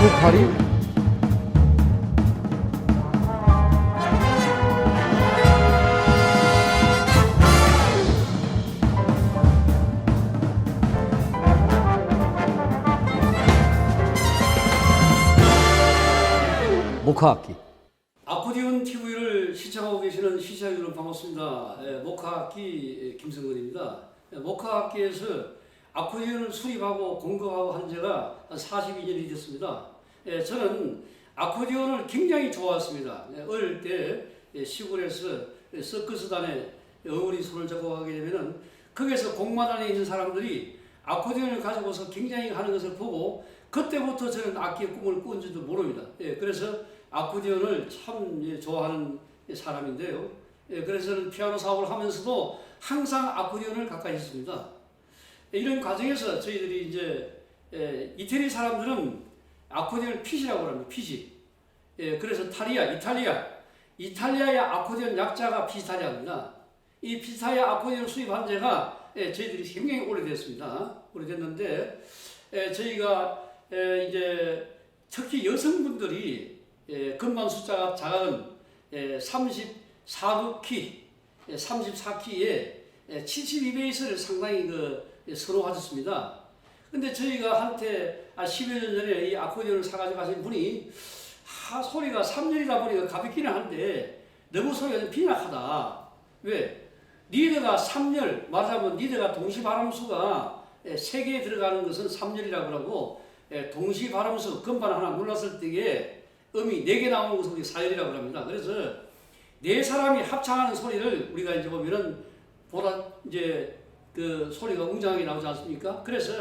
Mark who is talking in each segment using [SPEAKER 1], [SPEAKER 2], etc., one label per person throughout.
[SPEAKER 1] 한국팔이 목화악기
[SPEAKER 2] 아코디언 TV를 시청하고 계시는 시청자 여러분 반갑습니다. 예, 목화악기 김성근입니다. 예, 목화악기에서 아코디언을 수입하고 공급하고 한 지가 한 42년이 됐습니다. 예, 저는 아코디언을 굉장히 좋아했습니다. 예, 어릴 때 예, 시골에서 예, 서커스단에 어머니 손을 잡고 가게 되면은 거기서 공마단에 있는 사람들이 아코디언을 가지고서 굉장히 하는 것을 보고 그때부터 저는 악기의 꿈을 꾼 줄도 모릅니다. 예, 그래서 아코디언을 참 예, 좋아하는 사람인데요. 예, 그래서 피아노 사업을 하면서도 항상 아코디언을 가까이 했습니다. 예, 이런 과정에서 저희들이 이제 예, 이태리 사람들은 아코디언을 핏이라고 합니다. 핏이. 예, 그래서 타리아, 이탈리아. 이탈리아의 아코디언 약자가 피스타리아입니다. 이 피스타리아 아코디언 수입한 지가 예, 저희들이 굉장히 오래됐습니다. 오래됐는데 예, 저희가 예, 이제 특히 여성분들이 예, 금방 숫자가 작은 예, 34키, 예, 34키에 예, 72베이스를 상당히 그 예, 선호하셨습니다. 근데 저희가 한때 아 10여 년 전에 이 아코디언을 사가지고 가신 분이 하, 소리가 3년이다 보니까 가볍기는 한데 너무 소리가 좀 빈약하다. 왜? 리드가 3열, 말하자면 리드가 동시 발음수가 예, 3개에 들어가는 것은 3열이라고 하고 예, 동시 발음수 건반 하나 눌렀을 때에 음이 4개 나오는 것은 우리 4열이라고 합니다. 그래서 네 사람이 합창하는 소리를 우리가 이제 보면은 보다 이제 그 소리가 웅장하게 나오지 않습니까? 그래서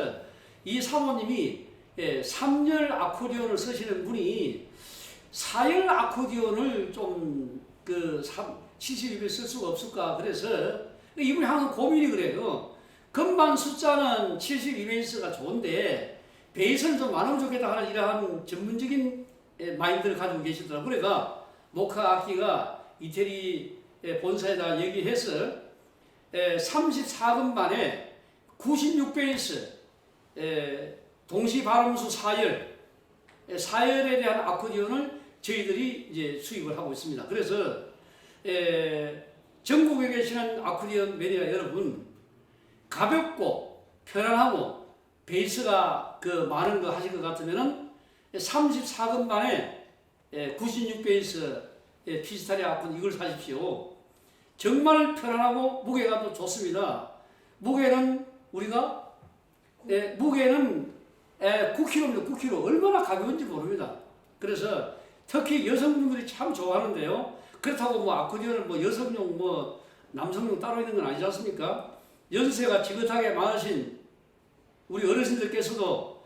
[SPEAKER 2] 이 사모님이 예, 3열 아코디언을 쓰시는 분이 4열 아코디언을 좀그 72에 쓸 수가 없을까 그래서 이분이 항상 고민이 그래요. 건반 숫자는 72베이스가 좋은데 베이스는 좀 많으면 좋겠다 하는 이러한 전문적인 예, 마인드를 가지고 계시더라고요. 그러니까 모카 악기가 이태리 예, 본사에다 얘기해서 34분 만에 96베이스 동시 발음수 4열 예, 4열에 대한 아코디언을 저희들이 이제 수입을 하고 있습니다. 그래서 에, 전국에 계시는 아코디언 매니아 여러분 가볍고 편안하고 베이스가 그 많은 거 하실 것 같으면은 34근만에 96베이스 피스타리 아콘 이걸 사십시오. 정말 편안하고 무게가 또 좋습니다. 무게는 우리가 예, 무게는 예, 9kg입니다. 9kg 얼마나 가벼운지 모릅니다. 그래서 특히 여성분들이 참 좋아하는데요. 그렇다고 뭐 아코디언을 뭐 여성용 뭐 남성용 따로 있는 건 아니지 않습니까? 연세가 지긋하게 많으신 우리 어르신들께서도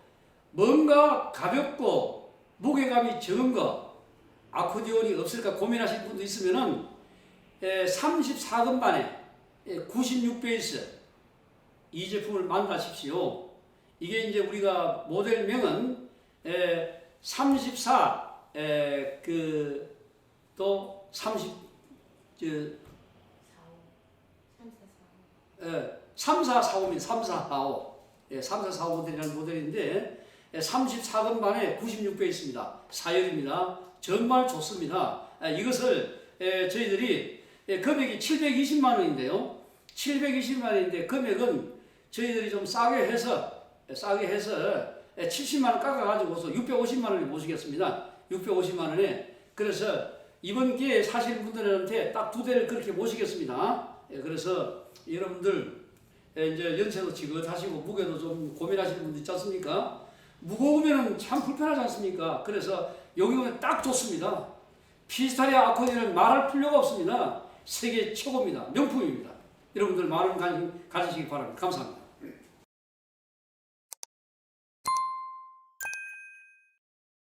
[SPEAKER 2] 뭔가 가볍고 무게감이 적은 거 아코디언이 없을까 고민하실 분도 있으면은 34근반에 96베이스 이 제품을 만나십시오. 이게 이제 우리가 모델명은 34 그또 30, 저, 예, 3445입니다. 3445. 예, 3445 모델이라는 모델인데, 예, 34근반에 96배 있습니다. 4열입니다. 정말 좋습니다. 예, 이것을, 예, 저희들이, 예, 금액이 720만 원인데요. 720만 원인데, 금액은 저희들이 좀 싸게 해서, 예, 싸게 해서, 예, 70만 원 깎아 가지고서 650만 원에 모시겠습니다. 650만 원에. 그래서 이번 기회에 사실 분들한테 딱 두 대를 그렇게 모시겠습니다. 예, 그래서 여러분들 예, 이제 연세도 지긋하시고 무게도 좀 고민하시는 분들 있지 않습니까? 무거우면 참 불편하지 않습니까? 그래서 여기 오면 딱 좋습니다. 피스타리아 아코디언은 말할 필요가 없습니다. 세계 최고입니다. 명품입니다. 여러분들 많은 관심 가지시기 바랍니다. 감사합니다.